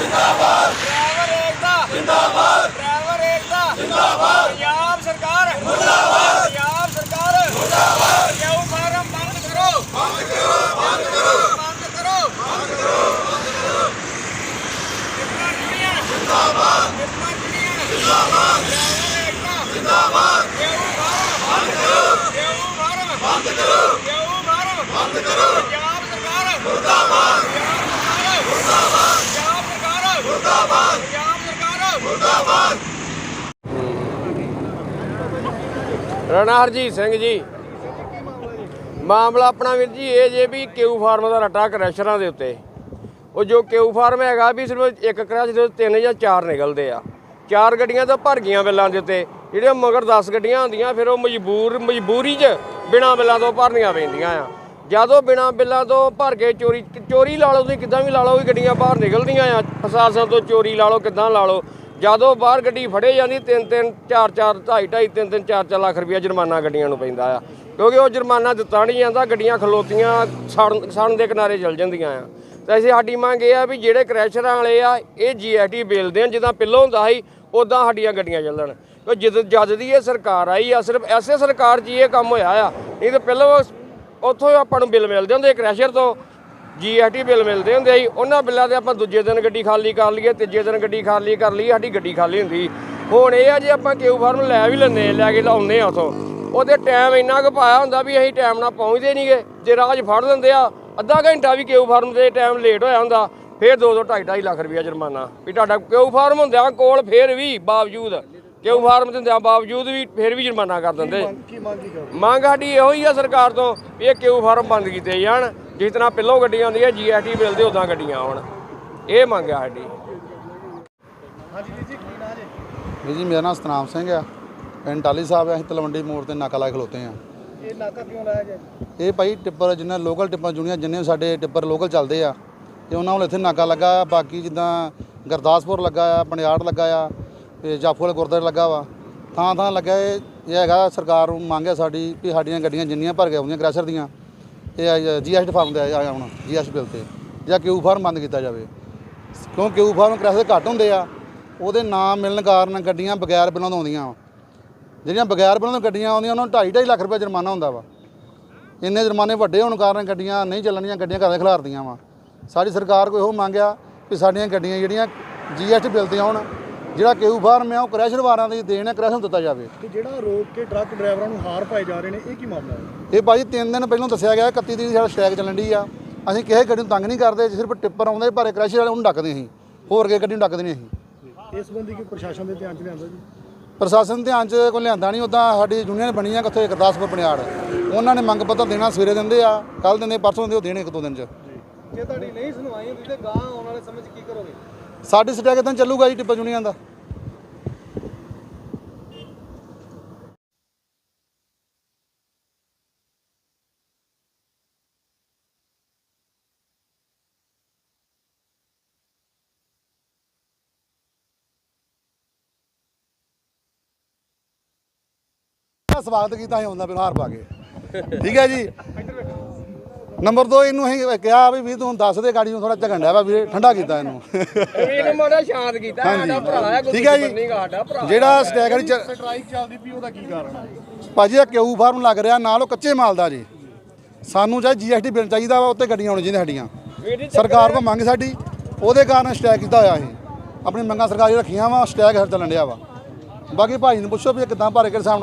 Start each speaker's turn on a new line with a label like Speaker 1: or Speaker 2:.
Speaker 1: ਜਿੰਦਾਬਾਦ। ਡਰਾਈਵਰ ਏਕਤਾ ਜਿੰਦਾਬਾਦ। ਡਰਾਈਵਰ ਏਕਤਾ ਜਿੰਦਾਬਾਦ। ਪੰਜਾਬ ਸਰਕਾਰ। ਮੁਰਦਾਬਾਦ। ਪੰਜਾਬ ਸਰਕਾਰ। ਮੁਰਦਾਬਾਦ। ਕਿਉਂ ਫਾਰਮ ਬੰਦ ਕਰੋ। ਬੰਦ ਕਰੋ ਬੰਦ ਕਰੋ। ਬੰਦ ਕਰੋ। ਬੰਦ ਕਰੋ ਬੰਦ ਕਰੋ। ਜਿੰਦਾਬਾਦ। ਜਿੰਦਾਬਾਦ। ਡਰਾਈਵਰ ਏਕਤਾ ਜਿੰਦਾਬਾਦ ਕਿਉਂ ਫਾਰਮ ਬੰਦ ਕਰੋ ਕਿਉਂ ਫਾਰਮ ਬੰਦ ਕਰੋ ਕਿਉਂ ਫਾਰਮ ਬੰਦ ਕਰੋ ਪੰਜਾਬ ਸਰਕਾਰ ਮੁਰਦਾਬਾਦ ਪੰਜਾਬ ਸਰਕਾਰ ਮੁਰਦਾਬਾਦ! ਪੰਜਾਬ ਸਰਕਾਰ ਮੁਰਦਾਬਾਦ!
Speaker 2: ਰਣਾ ਹਰਜੀਤ ਸਿੰਘ ਜੀ। ਮਾਮਲਾ ਆਪਣਾ ਵੀਰ ਜੀ, ਇਹ ਜੇ ਵੀ ਕਿਊ ਫਾਰਮ ਦਾ ਰੱਟਾ ਕਰੈਸ਼ਰਾਂ ਦੇ ਉੱਤੇ। ਉਹ ਜੋ ਕਿਊ ਫਾਰਮ ਹੈਗਾ ਵੀ ਸਿਰਫ ਇੱਕ ਕਰੈਸ਼ ਦੇ ਤਿੰਨ ਜਾਂ ਚਾਰ ਨਿਕਲਦੇ ਆ। ਚਾਰ ਗੱਡੀਆਂ ਤਾਂ ਭਰ ਗਈਆਂ ਬਿੱਲਾਂ ਦੇ ਉੱਤੇ। ਜਿਹੜੀਆਂ ਮਗਰ 10 ਗੱਡੀਆਂ ਹੁੰਦੀਆਂ ਫਿਰ ਉਹ ਮਜਬੂਰ ਮਜਬੂਰੀ 'ਚ ਬਿਨਾਂ ਬਿੱਲਾਂ ਤੋਂ ਭਰਨੀਆਂ ਪੈਂਦੀਆਂ ਆ। ਜਦੋਂ ਬਿਨਾਂ ਬਿੱਲਾਂ ਤੋਂ ਭਰ ਕੇ ਚੋਰੀ ਚੋਰੀ ਲਾ ਲਓ, ਤੁਸੀਂ ਕਿੱਦਾਂ ਵੀ ਲਾ ਲਓ ਵੀ ਗੱਡੀਆਂ ਬਾਹਰ ਨਿਕਲਦੀਆਂ ਆ। ਪ੍ਰਸ਼ਾਸਨ ਤੋਂ ਚੋਰੀ ਲਾ ਲਓ, ਕਿੱਦਾਂ ਲਾ ਲਓ। ਜਦੋਂ ਬਾਹਰ ਗੱਡੀ ਫੜੇ ਜਾਂਦੀ, ਤਿੰਨ ਤਿੰਨ, ਚਾਰ ਚਾਰ, ਢਾਈ ਢਾਈ, ਤਿੰਨ ਤਿੰਨ, ਚਾਰ ਚਾਰ ਲੱਖ ਰੁਪਇਆ ਜੁਰਮਾਨਾ ਗੱਡੀਆਂ ਨੂੰ ਪੈਂਦਾ ਆ। ਕਿਉਂਕਿ ਉਹ ਜੁਰਮਾਨਾ ਦਿੱਤਾ ਨਹੀਂ ਜਾਂਦਾ, ਗੱਡੀਆਂ ਖਲੋਤੀਆਂ ਸੜਨ ਸੜਨ ਦੇ ਕਿਨਾਰੇ ਚਲ ਜਾਂਦੀਆਂ ਆ। ਤਾਂ ਅਸੀਂ ਸਾਡੀ ਮੰਗ ਇਹ ਆ ਵੀ ਜਿਹੜੇ ਕ੍ਰੈਸ਼ਰਾਂ ਵਾਲੇ ਆ, ਇਹ ਜੀਐਸਟੀ ਬੇਲਦੇ ਦੇਣ, ਜਿੱਦਾਂ ਪਹਿਲਾਂ ਹੁੰਦਾ ਸੀ ਉਦਾਂ ਸਾਡੀਆਂ ਗੱਡੀਆਂ ਚੱਲਣ। ਕਿਉਂ ਜਦ ਜਦ ਦੀ ਇਹ ਸਰਕਾਰ ਆਈ ਆ, ਸਿਰਫ ਐਸੇ ਸਰਕਾਰ 'ਚ ਹੀ ਇਹ ਕੰਮ ਹੋਇਆ ਆ। ਨਹੀਂ ਤਾਂ ਪਹਿਲਾਂ ਉੱਥੋਂ ਆਪਾਂ ਨੂੰ ਬਿੱਲ ਮਿਲਦੇ ਹੁੰਦੇ ਕ੍ਰੈਸ਼ਰ ਤੋਂ ਜੀਐਸਟੀ ਬਿੱਲ ਮਿਲਦੇ ਹੁੰਦੇ ਸੀ ਉਹਨਾਂ ਬਿੱਲਾਂ ਤੇ ਆਪਾਂ ਦੂਜੇ ਦਿਨ ਗੱਡੀ ਖਾਲੀ ਕਰ ਲਈਏ, ਤੀਜੇ ਦਿਨ ਗੱਡੀ ਖਾਲੀ ਕਰ ਲਈਏ, ਸਾਡੀ ਗੱਡੀ ਖਾਲੀ ਹੁੰਦੀ। ਹੁਣ ਇਹ ਆ ਜੇ ਆਪਾਂ ਕਿਊ ਫਾਰਮ ਲੈ ਵੀ ਲੈਂਦੇ ਲੈ ਕੇ ਲਾਉਂਦੇ ਆ ਉਥੋਂ। ਉਹਦੇ ਟਾਈਮ ਇੰਨਾ ਕੁ ਪਾਇਆ ਹੁੰਦਾ ਵੀ ਅਸੀਂ ਟਾਈਮ ਨਾਲ ਪਹੁੰਚਦੇ ਨਹੀਂਗੇ ਜੇ ਰਾਹ 'ਚ ਫੜ ਲੈਂਦੇ ਆ, ਅੱਧਾ ਘੰਟਾ ਵੀ ਕਿਊ ਫਾਰਮ ਦੇ ਟਾਈਮ ਲੇਟ ਹੋਇਆ ਹੁੰਦਾ, ਫੇਰ 2 2 2.5 2.5 ਲੱਖ ਰੁਪਇਆ ਜੁਰਮਾਨਾ। ਵੀ ਤੁਹਾਡਾ ਕਿਊ ਫਾਰਮ ਹੁੰਦਾ ਕੋਲ ਫੇਰ ਵੀ ਬਾਵਜੂਦ ਕਿਊ ਫਾਰਮ ਦਿੰਦਿਆਂ ਬਾਵਜੂਦ ਵੀ ਫੇਰ ਵੀ ਜੁਰਮਾਨਾ ਕਰ ਦਿੰਦੇ। ਮੰਗ ਸਾਡੀ ਇਹੋ ਹੀ ਆ ਸਰਕਾਰ ਤੋਂ ਵੀ ਇਹ ਕਿਊ ਫਾਰਮ ਬੰਦ ਕੀਤੇ ਜਾਣ। ਜਿਸ ਤਰ੍ਹਾਂ ਪਹਿਲੋਂ ਗੱਡੀਆਂ ਆਉਂਦੀਆਂ ਜੀਐਸਟੀ ਬਿੱਲ ਦੇ ਉਦਾਂ ਗੱਡੀਆਂ ਆਉਣ। ਇਹ ਮੰਗ ਆ ਸਾਡੀ।
Speaker 3: ਵੀਰ ਜੀ ਮੇਰਾ ਨਾਮ ਸਤਨਾਮ ਸਿੰਘ ਆ। ਪਿੰਡ ਟਾਲੀ ਸਾਹਿਬ ਆ ਅਸੀਂ ਤਲਵੰਡੀ ਮੋੜ ਤੇ ਨਾਕਾ ਲਾ ਖਲੋਤੇ ਆ।
Speaker 4: ਇਹ ਨਾਕਾ ਕਿਉਂ ਲਾਇਆ ਗਿਆ?
Speaker 3: ਇਹ ਭਾਈ ਟਿੱਪਰ ਜਿੰਨਾ ਲੋਕਲ ਟਿੱਪਰ ਜੁਨੀਆਂ ਜਿੰਨੇ ਸਾਡੇ ਟਿੱਪਰ ਲੋਕਲ ਚੱਲਦੇ ਆ ਤੇ ਉਹਨਾਂ ਵੱਲ ਇੱਥੇ ਨਾਕਾ ਲੱਗਾ। ਆ ਬਾਕੀ ਜਿੱਦਾਂ ਗੁਰਦਾਸਪੁਰ ਲੱਗਾ ਆ ਪਣਿਆੜ ਲੱਗਾ ਆ ਤੇ ਜਾਫੂ ਵਾਲੇ ਗੁਰਦੁਆਰੇ ਲੱਗਾ ਵਾ, ਥਾਂ ਥਾਂ ਲੱਗਾ ਇਹ ਹੈਗਾ ਸਰਕਾਰ ਨੂੰ ਮੰਗ ਹੈ ਸਾਡੀ ਵੀ ਸਾਡੀਆਂ ਗੱਡੀਆਂ ਜਿੰਨੀਆਂ ਭਰ ਕੇ ਆਉਂਦੀਆਂ ਕ੍ਰੈਸ਼ਰ ਦੀਆਂ, ਇਹ ਜੀਐਸਟੀ ਫਾਰਮ ਤੇ ਆਇਆ ਹੁਣ ਜੀਐਸਟੀ ਬਿੱਲ ਤੇ, ਜਾਂ ਕਿਊ ਫਾਰਮ ਬੰਦ ਕੀਤਾ ਜਾਵੇ। ਕਿਉਂ ਕਿਊ ਫਾਰਮ ਕ੍ਰੈਸ਼ਰ ਘੱਟ ਹੁੰਦੇ ਆ, ਉਹਦੇ ਨਾਮ ਮਿਲਣ ਕਾਰਨ ਗੱਡੀਆਂ ਬਗੈਰ ਬਿੱਲਾਂ ਤੋਂ ਆਉਂਦੀਆਂ ਵਾ। ਜਿਹੜੀਆਂ ਬਗੈਰ ਬਿੱਲਾਂ ਤੋਂ ਗੱਡੀਆਂ ਆਉਂਦੀਆਂ, ਉਹਨਾਂ ਨੂੰ 2.5 2.5 ਲੱਖ ਰੁਪਏ ਜੁਰਮਾਨਾ ਹੁੰਦਾ ਵਾ। ਇੰਨੇ ਜੁਰਮਾਨੇ ਵੱਡੇ ਹੋਣ ਕਾਰਨ ਗੱਡੀਆਂ ਨਹੀਂ ਚੱਲਣੀਆਂ, ਗੱਡੀਆਂ ਘਰਾਂ ਖਿਲਾਰਦੀਆਂ ਵਾ। ਸਾਡੀ ਸਰਕਾਰ ਕੋਈ ਇਹੋ ਮੰਗਿਆ ਵੀ ਸਾਡੀਆਂ ਗੱਡੀਆਂ ਜਿਹੜੀਆਂ ਜੀਐਸਟੀ ਬਿੱਲ ਤੇ ਆਉਣ ਜਿਹੜਾ ਕਿਊ ਫਾਰਮ ਆ ਉਹ ਕ੍ਰੈਸ਼ਰ ਵਾਰਾਂ ਦੀ ਦੇਣ ਹੈ ਕ੍ਰੈਸ਼ਰ ਨੂੰ ਦਿੱਤਾ ਜਾਵੇ।
Speaker 4: ਤੇ ਜਿਹੜਾ ਰੋਕ ਕੇ ਟਰੱਕ ਡਰਾਈਵਰਾਂ ਨੂੰ ਹਾਰ ਪਾਏ ਜਾ ਰਹੇ ਨੇ ਇਹ ਕੀ ਮਾਮਲਾ ਹੈ?
Speaker 3: ਇਹ ਭਾਜੀ ਤਿੰਨ ਦਿਨ ਪਹਿਲਾਂ ਦੱਸਿਆ ਗਿਆ 31 ਤਰੀਕ ਸਾਡਾ ਸਟ੍ਰਾਈਕ ਚੱਲਣ ਦੀ ਆ। ਅਸੀਂ ਕਿਸੇ ਗੱਡੀ ਨੂੰ ਤੰਗ ਨਹੀਂ ਕਰਦੇ ਸਿਰਫ ਟਿੱਪਰ ਆਉਂਦੇ ਭਾਰੇ ਕ੍ਰੈਸ਼ਰ ਵਾਲੇ ਉਹਨੂੰ ਡੱਕਦੇ ਅਸੀਂ। ਹੋਰ ਕੇ ਗੱਡੀ ਨੂੰ ਡੱਕਦੇ ਨਹੀਂ ਅਸੀਂ।
Speaker 4: ਇਸ ਸੰਬੰਧੀ ਕਿ ਪ੍ਰਸ਼ਾਸਨ ਦੇ ਧਿਆਨ ਚ ਲਿਆਂਦਾ ਜੀ?
Speaker 3: ਪ੍ਰਸ਼ਾਸਨ ਧਿਆਨ 'ਚ ਕੋਈ ਲਿਆਂਦਾ ਨਹੀਂ ਉਦਾਂ ਸਾਡੀ ਯੂਨੀਅਨ ਬਣੀ ਆ ਕਿੱਥੇ ਗੁਰਦਾਸਪੁਰ ਪਣਿਆੜ ਉਹਨਾਂ ਨੇ ਮੰਗ ਪੱਤਰ ਦੇਣਾ ਸਵੇਰੇ ਦਿੰਦੇ ਆ ਕੱਲ ਦਿੰਦੇ ਪਰਸੋਂ ਦਿੰਦੇ ਉਹ ਦੇਣੇ ਇੱਕ ਦੋ ਦਿਨ 'ਚ।
Speaker 4: ਜੇ। ਤੁਹਾਡੀ ਨਹੀਂ ਸੁਣਵਾਈ ਹੁੰਦੀ ਤੇ ਗਾਂ ਆਉਣ ਵਾਲੇ ਸਮੇਂ 'ਚ ਕੀ ਕਰੋਗੇ?
Speaker 3: ਸਾਡੀ ਸਟੈਕ ਇਦਾਂ ਚੱਲੂਗਾ ਜੀ ਟਿੱਪਾ ਯੂਨੀਅਨ ਦਾ? ਸਵਾਗਤ ਕੀਤਾ ਅਸੀਂ ਆਉਂਦਾ ਫਿਰ ਪਾ ਕੇ। ਠੀਕ ਹੈ ਜੀ? ਨੰਬਰ 2 ਇਹਨੂੰ ਅਸੀਂ ਕਿਹਾ ਵੀ ਵੀ ਤੂੰ ਦੱਸ ਦੇ ਗਾੜੀ ਨੂੰ ਥੋੜਾ ਝਗਣ ਡਿਆ ਵਾ ਵੀਰੇ ਠੰਡਾ ਕੀਤਾ ਇਹਨੂੰ।
Speaker 2: ਇਹਨੂੰ ਮਾੜਾ ਸ਼ਾਂਤ ਕੀਤਾ ਸਾਡਾ ਭਰਾ ਹੈ
Speaker 3: ਠੀਕ ਹੈ ਜੀ।
Speaker 2: ਸਾਡਾ ਭਰਾ।
Speaker 3: ਜਿਹੜਾ ਸਟੈਕ ਵਾਲੀ ਚ-
Speaker 4: ਸਟ੍ਰਾਈਕ ਚੱਲਦੀ ਪਈ ਉਹਦਾ ਕੀ ਕਾਰਨ ਹੈ
Speaker 3: ਭਾਜੀ ਇਹ ਕਿਊ ਫਾਰਮ ਲੱਗ ਰਿਹਾ ਨਾਲ ਉਹ ਕੱਚੇ ਮਾਲ ਦਾ ਜੀ। ਸਾਨੂੰ ਚਾਹੇ ਜੀਐਸਟੀ ਬਿੱਲ ਚਾਹੀਦਾ ਵਾ ਉੱਤੇ ਗੱਡੀਆਂ ਆਉਣੀਆਂ ਚਾਹੀਦੀਆਂ ਸਾਡੀਆਂ। ਸਰਕਾਰ ਕੋ ਮੰਗ ਸਾਡੀ ਉਹਦੇ ਕਾਰਨ ਸਟੈਕ ਕੀਤਾ ਹੋਇਆ ਸੀ ਆਪਣੀ ਮੰਗਾਂ ਸਰਕਾਰੀ ਰੱਖੀਆਂ ਵਾ ਸਟੈਕ ਹਰ ਚੱਲਣ ਡਿਆ ਵਾ। ਬਾਕੀ ਭਾਜੀ ਨੂੰ ਪੁੱਛੋ ਵੀ ਇਹ ਕਿੱਦਾਂ ਭਰ ਕੇ ਸਾਹਮਣੇ